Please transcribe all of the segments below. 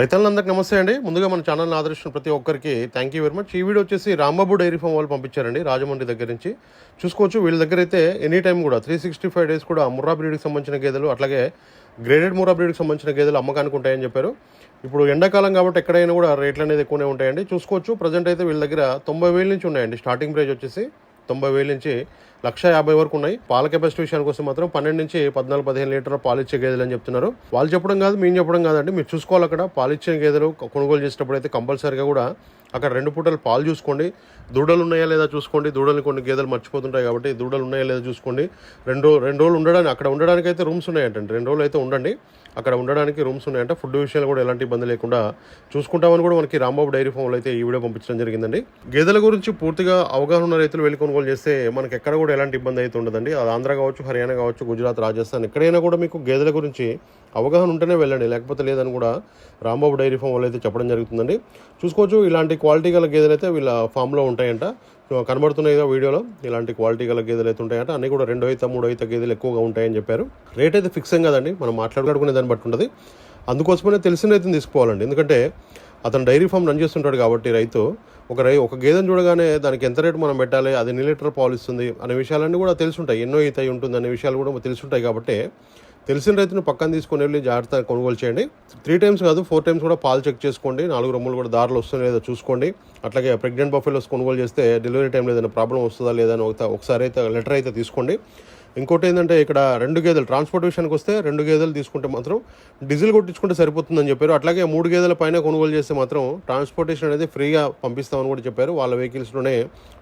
రైతులందరికీ నమస్తే అండి. ముందుగా మన ఛానల్ని ఆదరిస్తున్న ప్రతి ఒక్కరికి థ్యాంక్ యూ వెరీ మచ్ ఈ వీడియో వచ్చేసి రాంబాబు డైరీ ఫామ్ వాళ్ళు పంపించారండి రాజమండ్రి దగ్గర నుంచి. చూసుకోవచ్చు వీళ్ళ దగ్గర అయితే ఎనీ టైం కూడా త్రీ సిక్స్టీ ఫైవ్ డేస్ కూడా ముర్రా బ్రీడ్కి సంబంధించిన గేదెలు అట్లాగే గ్రేడెడ్ ముర్రా బ్రీడ్కి సంబంధించిన గేదెలు అమ్మకానికి ఉంటాయని చెప్పారు. ఇప్పుడు ఎండాకాలం కాబట్టి ఎక్కడైనా కూడా రేట్లు అనేది ఎక్కువనే ఉంటాయండి. చూసుకోవచ్చు ప్రజెంట్ అయితే వీళ్ళ దగ్గర తొంభై వేల నుంచి ఉన్నాయండి స్టార్టింగ్ ప్రైజ్ వచ్చేసి. తొంభై వేల నుంచి లక్ష యాభై వరకు ఉన్నాయి. పాల కెపాసిటీ విషయానికి వస్తే మాత్రం పన్నెండు నుంచి పద్నాలుగు పదిహేను లీటర్ల పాలు ఇచ్చే గేదెలు అని చెప్తున్నారు. వాళ్ళు చెప్పడం కాదు మేము చెప్పడం కాదండి. మీరు చూసుకోవాలి అక్కడ. పాలు ఇచ్చే గేదెలు కొనుగోలు చేసేటప్పుడు అయితే కంపల్సరీగా కూడా అక్కడ రెండు పూటలు పాలు చూసుకోండి. దూడలు ఉన్నాయా లేదా చూసుకోండి. దూడలు కొన్ని గేదెలు మర్చిపోతుంటాయి కాబట్టి దూడలు ఉన్నాయా లేదా చూసుకోండి. రెండు రెండు రోజులు ఉండడానికి అక్కడ ఉండడానికి అయితే రూమ్స్ ఉన్నాయంటండి. రెండు రోజులు అయితే ఉండండి. అక్కడ ఉండడానికి రూమ్స్ ఉన్నాయంట. ఫుడ్ విషయాలు కూడా ఎలాంటి ఇబ్బంది లేకుండా చూసుకుంటామని కూడా మనకి రాంబాబు డైరీ ఫామ్లో అయితే ఈ వీడియో పంపించడం జరిగిందండి. గేదెల గురించి పూర్తిగా అవగాహన ఉన్న రైతులు వెళ్ళి కొనుగోలు చేస్తే మనకి ఎక్కడ కూడా ఎలాంటి ఇబ్బంది అయితే ఉండదండి. అది ఆంధ్ర కావచ్చు హర్యానా కావచ్చు గుజరాత్ రాజస్థాన్ ఎక్కడైనా కూడా మీకు గేదెల గురించి అవగాహన ఉంటేనే వెళ్ళండి. లేకపోతే లేదని కూడా రాంబాబు డైరీ ఫామ్ వాళ్ళు అయితే చెప్పడం జరుగుతుందండి. చూసుకోవచ్చు ఇలాంటి క్వాలిటీ గల గేదెలు అయితే వీళ్ళ ఫామ్లో ఉంటాయంట. కనబడుతున్నాయి కదా వీడియోలో. ఇలాంటి క్వాలిటీ గల గేదెలు అయితే ఉంటాయంట. అన్ని కూడా రెండో అయితే మూడో అయితే గేదెలు ఎక్కువగా ఉంటాయని చెప్పారు. రేట్ అయితే ఫిక్స్ ఏం కదండి. మనం మాట్లాడుకునే దాన్ని బట్టి ఉంటుంది. అందుకోసమనే తెలిసిన రైతుని తీసుకోవాలండి. ఎందుకంటే అతను డైరీ ఫామ్ రన్ చేస్తుంటాడు కాబట్టి రైతు ఒక రై ఒక గేదెను చూడగానే దానికి ఎంత రేటు మనం పెట్టాలి అది ఎన్ని లీటర్ పాలు ఇస్తుంది అనే విషయాలన్నీ కూడా తెలుసుంటాయి. ఎన్నో ఈత ఉంటుంది అనే విషయాలు కూడా తెలుసుంటాయి కాబట్టి తెలిసిన రైతును పక్కన తీసుకొని వెళ్ళి జాగ్రత్తగా కొనుగోలు చేయండి. త్రీ టైమ్స్ కాదు ఫోర్ టైమ్స్ కూడా పాలు చెక్ చేసుకోండి. నాలుగు రొమ్ములు కూడా దారిలో వస్తుందో లేదో చూసుకోండి. అట్లాగే ప్రెగ్నెంట్ బఫెలోస్ కొనుగోలు చేస్తే డెలివరీ టైంలో ఏదైనా ప్రాబ్లం వస్తుందా లేదా అని ఒకసారి అయితే లెటర్ అయితే తీసుకోండి. ఇంకోటి ఏంటంటే ఇక్కడ రెండు గేదెలు ట్రాన్స్పోర్ట్ విషయానికి వస్తే రెండు గేదెలు తీసుకుంటే మాత్రం డీజిల్ కొట్టించుకుంటే సరిపోతుందని చెప్పారు. అట్లాగే మూడు గేదెల పైన కొనుగోలు చేస్తే మాత్రం ట్రాన్స్పోర్టేషన్ అనేది ఫ్రీగా పంపిస్తామని కూడా చెప్పారు. వాళ్ళ వెహికల్స్లోనే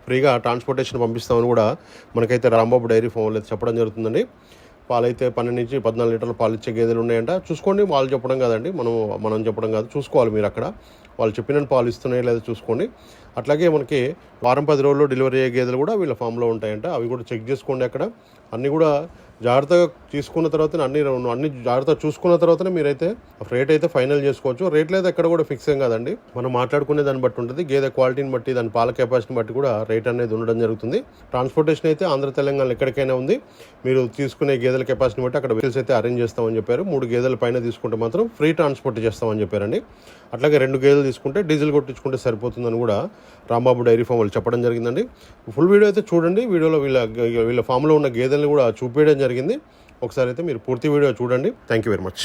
ఫ్రీగా ట్రాన్స్పోర్టేషన్ పంపిస్తామని కూడా మనకైతే రాంబాబు డైరీ ఫామ్లో అయితే చెప్పడం జరుగుతుందండి. పాలైతే పన్నెండు నుంచి పద్నాలుగు లీటర్ల పాలు ఇచ్చే గేదెలు ఉన్నాయంట. చూసుకోండి వాళ్ళు చెప్పడం కాదండి. మనం మనం చెప్పడం కాదు. చూసుకోవాలి మీరు అక్కడ. వాళ్ళు చెప్పిన పాలు ఇస్తున్నాయో లేదో చూసుకోండి. అట్లాగే మనకి వారం పది రోజుల్లో డెలివరీ అయ్యే గేదెలు కూడా వీళ్ళ ఫామ్లో ఉంటాయంట. అవి కూడా చెక్ చేసుకోండి అక్కడ. అన్నీ కూడా జాగ్రత్తగా తీసుకున్న తర్వాత అన్ని అన్ని జాగ్రత్తగా చూసుకున్న తర్వాతనే మీరైతే రేట్ అయితే ఫైనల్ చేసుకోవచ్చు. రేట్లు అయితే ఎక్కడ కూడా ఫిక్స్ ఏం కాదండి. మనం మాట్లాడుకునే దాన్ని బట్టి ఉంటుంది. గేదె క్వాలిటీని బట్టి దాని పాల కెపాసిటీని బట్టి కూడా రేట్ అనేది ఉండడం జరుగుతుంది. ట్రాన్స్పోర్టేషన్ అయితే ఆంధ్ర తెలంగాణ ఎక్కడికైనా ఉంది. మీరు తీసుకునే గేదెల కెపాసిటీని బట్టి అక్కడ వెహికల్స్ అయితే అరేంజ్ చేస్తామని చెప్పారు. మూడు గేదెల పైన తీసుకుంటే మాత్రం ఫ్రీ ట్రాన్స్పోర్ట్ చేస్తామని చెప్పారండి. అట్లాగే రెండు గేదెలు తీసుకుంటే డీజిల్ కొట్టించుకుంటే సరిపోతుందని కూడా రాంబాబు డైరీ ఫామ్ వాళ్ళు చెప్పడం జరిగిందండి. ఫుల్ వీడియో అయితే చూడండి. వీడియోలో వీళ్ళ వీళ్ళ ఫామ్లో ఉన్న గేదెలను కూడా చూపించడం జరిగింది. ఒకసారి అయితే మీరు పూర్తి వీడియో చూడండి. Thank you very much